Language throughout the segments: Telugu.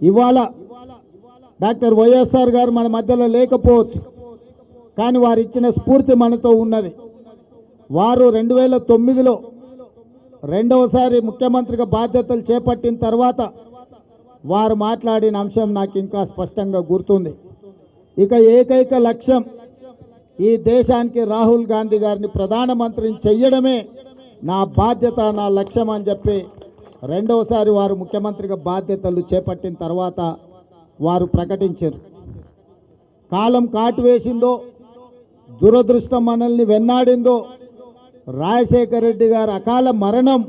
ఇవాళ డాక్టర్ వైఎస్ఆర్ గారు మన మధ్యలో లేకపోవచ్చు కానీ వారు ఇచ్చిన స్ఫూర్తి మనతో ఉన్నది. వారు రెండు వేల తొమ్మిదిలో రెండవసారి ముఖ్యమంత్రిగా బాధ్యతలు చేపట్టిన తర్వాత వారు మాట్లాడిన అంశం నాకు ఇంకా స్పష్టంగా గుర్తుంది. ఇక ఏకైక లక్ష్యం ఈ దేశానికి రాహుల్ గాంధీ గారిని ప్రధానమంత్రిని చెయ్యడమే నా బాధ్యత నా లక్ష్యం అని చెప్పి రెండవసారి వారు ముఖ్యమంత్రిగా బాధ్యతలు చేపట్టిన తర్వాత వారు ప్రకటించారు. కాలం కాటు వేసిందో దురదృష్టం మనల్ని వెన్నాడిందో రాజశేఖర రెడ్డి గారు అకాల మరణం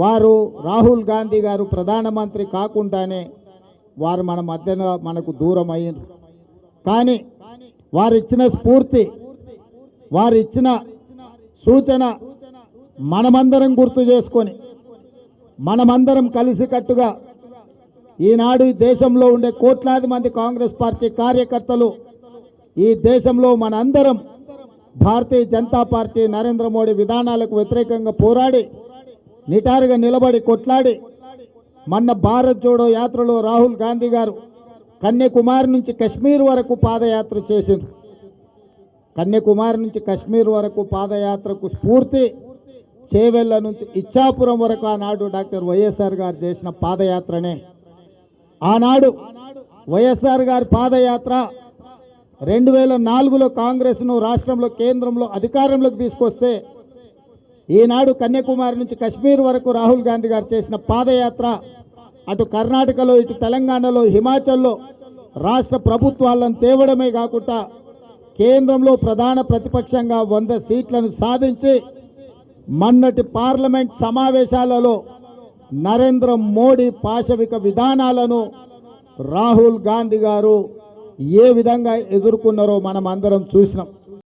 వారు రాహుల్ గాంధీ గారు ప్రధానమంత్రి కాకుండానే వారు మన మధ్యన మనకు దూరం అయ్యారు. కానీ వారిచ్చిన స్ఫూర్తి వారిచ్చిన సూచన మనమందరం గుర్తు చేసుకొని మనమందరం కలిసికట్టుగా ఈనాడు ఈ దేశంలో ఉండే కోట్లాది మంది కాంగ్రెస్ పార్టీ కార్యకర్తలు ఈ దేశంలో మనందరం భారతీయ జనతా పార్టీ నరేంద్ర మోడీ విధానాలకు వ్యతిరేకంగా పోరాడి నిటారుగా నిలబడి కొట్లాడి మొన్న భారత్ జోడో యాత్రలో రాహుల్ గాంధీ గారు కన్యాకుమారి నుంచి కశ్మీర్ వరకు పాదయాత్ర చేసింది కన్యాకుమారి నుంచి కశ్మీర్ వరకు పాదయాత్రకు స్ఫూర్తి చేవెళ్ళ నుంచి ఇచ్చాపురం వరకు ఆనాడు డాక్టర్ వైఎస్ఆర్ గారు చేసిన పాదయాత్రనే. ఆనాడు వైఎస్ఆర్ గారి పాదయాత్ర రెండు వేల నాలుగులో కాంగ్రెస్ను రాష్ట్రంలో కేంద్రంలో అధికారంలోకి తీసుకొస్తే ఈనాడు కన్యాకుమారి నుంచి కశ్మీర్ వరకు రాహుల్ గాంధీ గారు చేసిన పాదయాత్ర అటు కర్ణాటకలో ఇటు తెలంగాణలో హిమాచల్లో రాష్ట్ర ప్రభుత్వాలను తేవడమే కాకుండా కేంద్రంలో ప్రధాన ప్రతిపక్షంగా వంద సీట్లను సాధించి మొన్నటి పార్లమెంట్ సమావేశాలలో నరేంద్ర మోడీ పాశవిక విధానాలను రాహుల్ గాంధీ గారు ఏ విధంగా ఎదుర్కొన్నారో మనం అందరం చూసినాం.